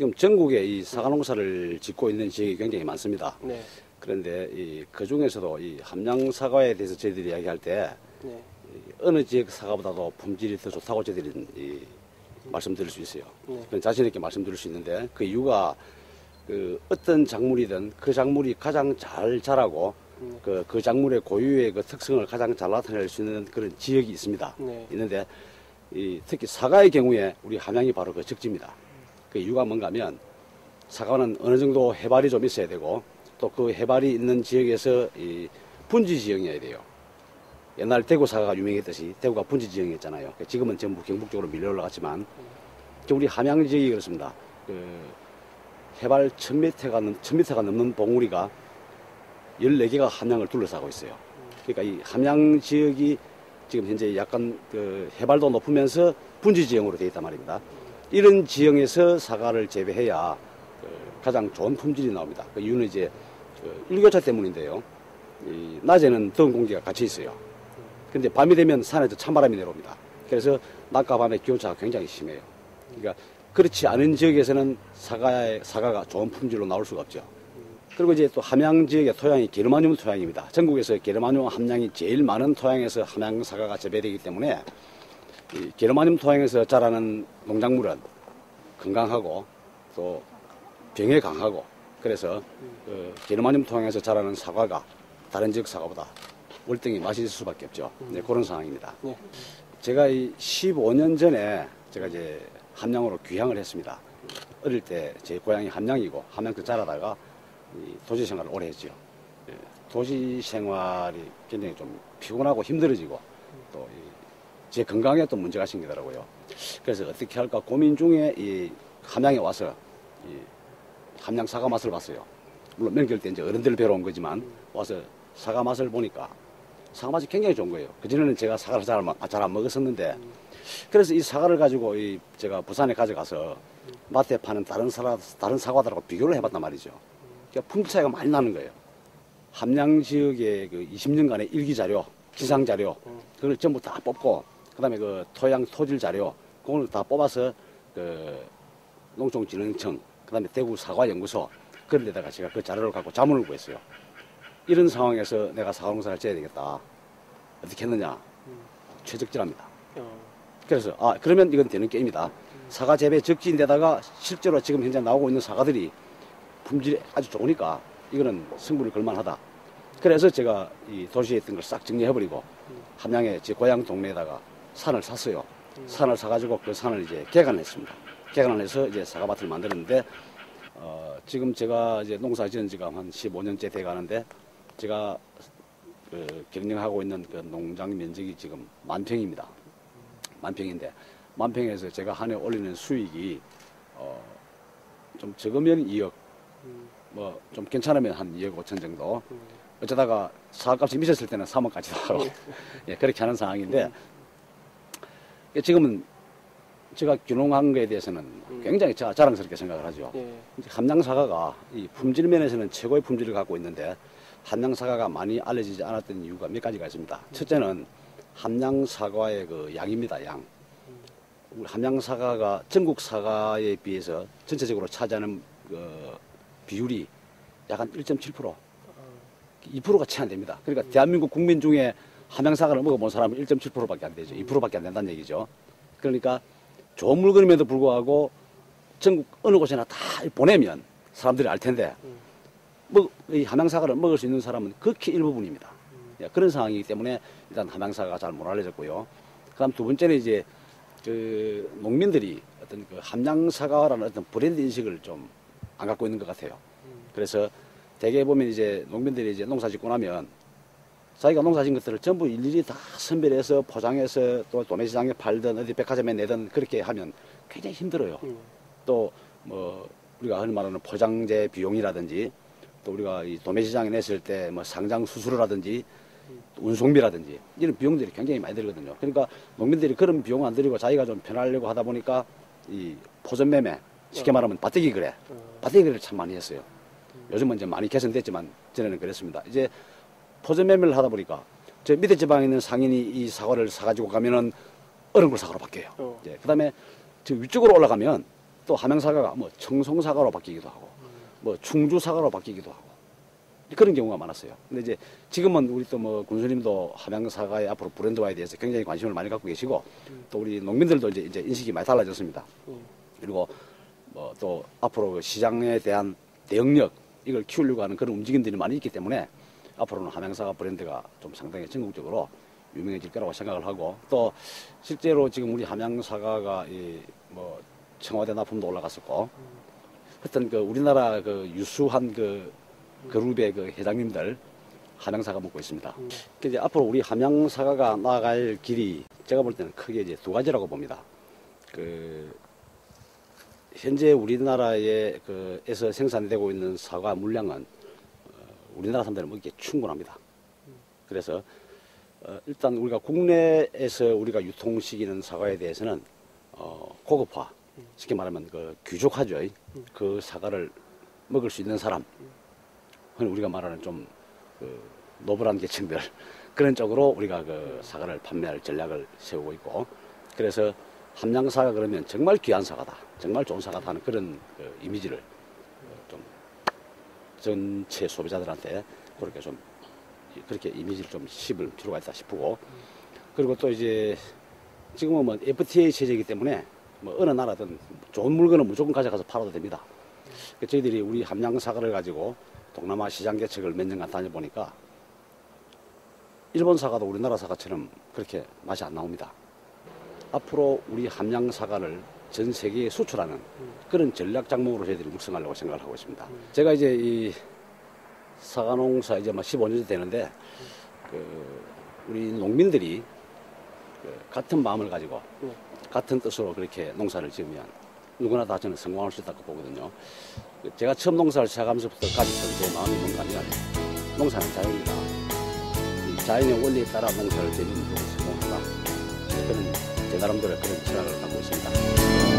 지금 전국에 이 사과 농사를 짓고 있는 지역이 굉장히 많습니다. 네. 그런데 이, 그 중에서도 이 함양 사과에 대해서 저희들이 이야기할 때 네. 이 어느 지역 사과보다도 품질이 더 좋다고 저희들이 이, 말씀드릴 수 있어요. 네. 자신 있게 말씀드릴 수 있는데 그 이유가 그 어떤 작물이든 그 작물이 가장 잘 자라고 음. 그, 그 작물의 고유의 그 특성을 가장 잘 나타낼 수 있는 그런 지역이 있습니다. 네. 있는데 이 특히 사과의 경우에 우리 함양이 바로 그 적지입니다. 그 이유가 뭔가 하면 사과는 어느 정도 해발이 좀 있어야 되고 또 그 해발이 있는 지역에서 이 분지 지형이어야 돼요. 옛날 대구 사과가 유명했듯이 대구가 분지 지형이었잖아요. 지금은 전부 경북 쪽으로 밀려 올라갔지만 우리 함양 지역이 그렇습니다. 그 해발 1000m가, 넘, 1000m가 넘는 봉우리가 14개가 함양을 둘러싸고 있어요. 그러니까 이 함양 지역이 지금 현재 약간 그 해발도 높으면서 분지 지형으로 되어 있단 말입니다. 이런 지형에서 사과를 재배해야 그 가장 좋은 품질이 나옵니다. 그 이유는 이제 그 일교차 때문인데요. 이 낮에는 더운 공기가 같이 있어요. 근데 밤이 되면 산에서 찬바람이 내려옵니다. 그래서 낮과 밤의 기온차가 굉장히 심해요. 그러니까 그렇지 않은 지역에서는 사과의, 사과가 좋은 품질로 나올 수가 없죠. 그리고 이제 또 함양 지역의 토양이 게르마늄 토양입니다. 전국에서 게르마늄 함량이 제일 많은 토양에서 함양 사과가 재배되기 때문에 이 게르마늄 토양에서 자라는 농작물은 건강하고 또 병에 강하고 그래서 그 게르마늄 토양에서 자라는 사과가 다른 지역 사과보다 월등히 맛있을 수밖에 없죠. 네, 그런 상황입니다. 네. 제가 이 15년 전에 제가 이제 함양으로 귀향을 했습니다. 어릴 때 제 고향이 함양이고 함양에서 자라다가 이 도시 생활을 오래 했죠. 예, 도시 생활이 굉장히 좀 피곤하고 힘들어지고 또 제 건강에 또 문제가 생기더라고요. 그래서 어떻게 할까 고민 중에 이 함양에 와서 이 함양 사과 맛을 봤어요. 물론 명절 때 이제 어른들 뵈러 온 거지만 와서 사과 맛을 보니까 사과 맛이 굉장히 좋은 거예요. 그전에는 제가 사과를 잘 안 먹었었는데 그래서 이 사과를 가지고 이 제가 부산에 가져가서 마트에 파는 다른 사과, 다른 사과들하고 비교를 해봤단 말이죠. 그러니까 품질 차이가 많이 나는 거예요. 함양 지역의 그 20년간의 일기 자료, 기상 자료, 그걸 전부 다 뽑고, 그 다음에 그 토양 토질 자료, 그걸 다 뽑아서 그 농촌진흥청, 그 다음에 대구 사과연구소, 그런 데다가 제가 그 자료를 갖고 자문을 구했어요. 이런 상황에서 내가 사과 농사를 지어야 되겠다. 어떻게 했느냐? 최적질합니다. 어, 그래서 아 그러면 이건 되는 게임이다. 사과 재배 적지인데다가 실제로 지금 현재 나오고 있는 사과들이 품질이 아주 좋으니까 이거는 승부를 걸만하다. 그래서 제가 이 도시에 있던 걸 싹 정리해버리고 함양에 제 고향 동네에다가 산을 샀어요. 산을 사가지고 그 산을 이제 개간했습니다. 개간을 해서 이제 사과밭을 만들었는데 어, 지금 제가 이제 농사 지은 지가 한 15년째 돼 가는데 제가 그 경영하고 있는 그 농장 면적이 지금 만 평입니다. 만 평인데 만 평에서 제가 한 해 올리는 수익이 어, 좀 적으면 2억 뭐 좀 괜찮으면 한 2억 5천 정도 어쩌다가 사업값이 미쳤을 때는 3억까지도 하고 예, 그렇게 하는 상황인데 예, 지금은 제가 귀농한 거에 대해서는 굉장히 제가 자랑스럽게 생각을 하죠. 예. 이제 함양 사과가 이 품질 면에서는 최고의 품질을 갖고 있는데 함양 사과가 많이 알려지지 않았던 이유가 몇 가지가 있습니다. 첫째는 함양 사과의 그 양입니다. 양. 우리 함양 사과가 전국 사과에 비해서 전체적으로 차지하는 그 비율이 약 한 1.7% 2%가 채 안 됩니다. 그러니까 대한민국 국민 중에 함양사과를 먹어본 사람은 1.7%밖에 안 되죠. 2%밖에 안 된다는 얘기죠. 그러니까 좋은 물건임에도 불구하고 전국 어느 곳에나 다 보내면 사람들이 알 텐데 뭐, 이 함양사과를 먹을 수 있는 사람은 극히 일부분입니다. 예, 그런 상황이기 때문에 일단 함양사과가 잘 못 알려졌고요. 그다음 두 번째는 이제 그 농민들이 어떤 그 함양사과라는 어떤 브랜드 인식을 좀 안 갖고 있는 것 같아요. 그래서 대개 보면 이제 농민들이 이제 농사 짓고 나면 자기가 농사 짓은 것들을 전부 일일이 다 선별해서 포장해서 또 도매시장에 팔든 어디 백화점에 내든 그렇게 하면 굉장히 힘들어요. 음. 또뭐 우리가 흔히 말하는 포장재 비용이라든지 또 우리가 이 도매시장에 냈을 때 뭐 상장 수수료라든지 운송비라든지 이런 비용들이 굉장히 많이 들거든요. 그러니까 농민들이 그런 비용 안 들이고 자기가 좀 편하려고 하다 보니까 이 포전 매매 쉽게 말하면 밭대기 거래, 밭대기 거래를 참 많이 했어요. 요즘은 이제 많이 개선됐지만 전에는 그랬습니다. 이제 포전 매매를 하다 보니까 저 밑에 지방에 있는 상인이 이 사과를 사가지고 가면은 걸 사과로 바뀌어요. 어. 이제 그다음에 저 위쪽으로 올라가면 또 함양사과가 뭐 청송사과로 바뀌기도 하고 뭐 충주사과로 바뀌기도 하고 그런 경우가 많았어요. 근데 이제 지금은 우리 또 뭐 군수님도 함양사과의 앞으로 브랜드화에 대해서 굉장히 관심을 많이 갖고 계시고 또 우리 농민들도 이제, 이제 인식이 많이 달라졌습니다. 그리고 뭐 또 앞으로 그 시장에 대한 대응력 이걸 키우려고 하는 그런 움직임들이 많이 있기 때문에 앞으로는 함양사과 브랜드가 좀 상당히 전국적으로 유명해질 거라고 생각을 하고 또 실제로 지금 우리 함양사과가 이 뭐 청와대 납품도 올라갔었고 하여튼 그 우리나라 그 유수한 그 그룹의 그 회장님들 함양사과 먹고 있습니다. 그 이제 앞으로 우리 함양사과가 나아갈 길이 제가 볼 때는 크게 이제 두 가지라고 봅니다. 그 현재 우리나라에 그에서 생산되고 있는 사과 물량은 어, 우리나라 사람들은 먹기에 충분합니다. 그래서 어, 일단 우리가 국내에서 우리가 유통시키는 사과에 대해서는 어, 고급화, 쉽게 말하면 그 귀족하죠. 그 사과를 먹을 수 있는 사람, 흔히 우리가 말하는 좀 그 노블한 계층들 그런 쪽으로 우리가 그 사과를 판매할 전략을 세우고 있고 그래서 함양사과 그러면 정말 귀한 사과다, 정말 좋은 사과다 하는 그런 그 이미지를 전체 소비자들한테 그렇게 좀 그렇게 이미지를 좀 씹을 필요가 있다 싶고 그리고 또 이제 지금은 뭐 FTA 체제이기 때문에 뭐 어느 나라든 좋은 물건은 무조건 가져가서 팔아도 됩니다. 그 저희들이 우리 함양 사과를 가지고 동남아 시장 개척을 몇 년간 다녀보니까 일본 사과도 우리나라 사과처럼 그렇게 맛이 안 나옵니다. 앞으로 우리 함양 사과를 전 세계에 수출하는 그런 전략 작목으로 저희들이 육성하려고 생각을 하고 있습니다. 제가 이제 이 사과 농사 이제 막 15년째 되는데 그 우리 농민들이 그 같은 마음을 가지고 같은 뜻으로 그렇게 농사를 지으면 누구나 다 저는 성공할 수 있다고 보거든요. 그 제가 처음 농사를 시작하면서부터 가졌던 제 마음이 뭔가 하면 농사는 자연이다. 이 자연의 원리에 따라 농사를 지으면 누구 성공한다. 그런 제 나름대로 그런 철학을 갖고 있습니다.